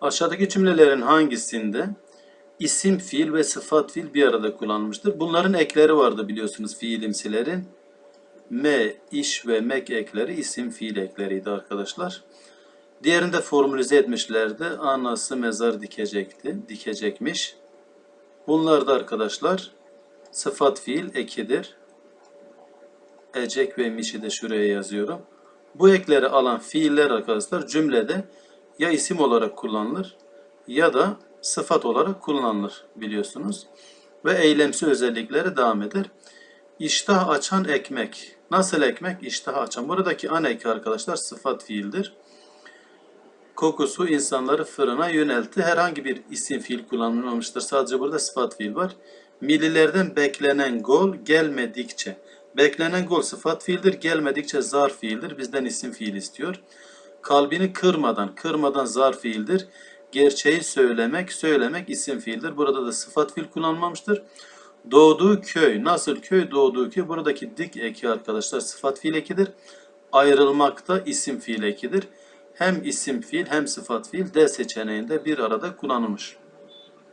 Aşağıdaki cümlelerin hangisinde isim fiil ve sıfat fiil bir arada kullanılmıştır? Bunların ekleri vardı biliyorsunuz fiilimsilerin. Me, iş ve mek ekleri isim fiil ekleriydi arkadaşlar. Diğerini de formülize etmişlerdi. Anası mezar dikecekti, dikecekmiş. Bunlar da arkadaşlar sıfat fiil ekidir. Ecek ve mişi de şuraya yazıyorum. Bu ekleri alan fiiller arkadaşlar cümlede ya isim olarak kullanılır ya da sıfat olarak kullanılır biliyorsunuz. Ve eylemsi özellikleri devam eder. İştah açan ekmek. Nasıl ekmek? İştah açan. Buradaki an eki arkadaşlar sıfat fiildir. Kokusu insanları fırına yöneltti. Herhangi bir isim fiil kullanılmamıştır. Sadece burada sıfat fiil var. Millilerden beklenen gol gelmedikçe. Beklenen gol sıfat fiildir. Gelmedikçe zar fiildir. Bizden isim fiil istiyor. Kalbini kırmadan. Kırmadan zar fiildir. Gerçeği söylemek. Söylemek isim fiildir. Burada da sıfat fiil kullanılmamıştır. Doğduğu köy. Nasıl köy? Doğduğu köy. Buradaki dik eki arkadaşlar sıfat fiil ekidir. Ayrılmakta isim fiil ekidir. Hem isim fiil hem sıfat fiil D seçeneğinde bir arada kullanılmış.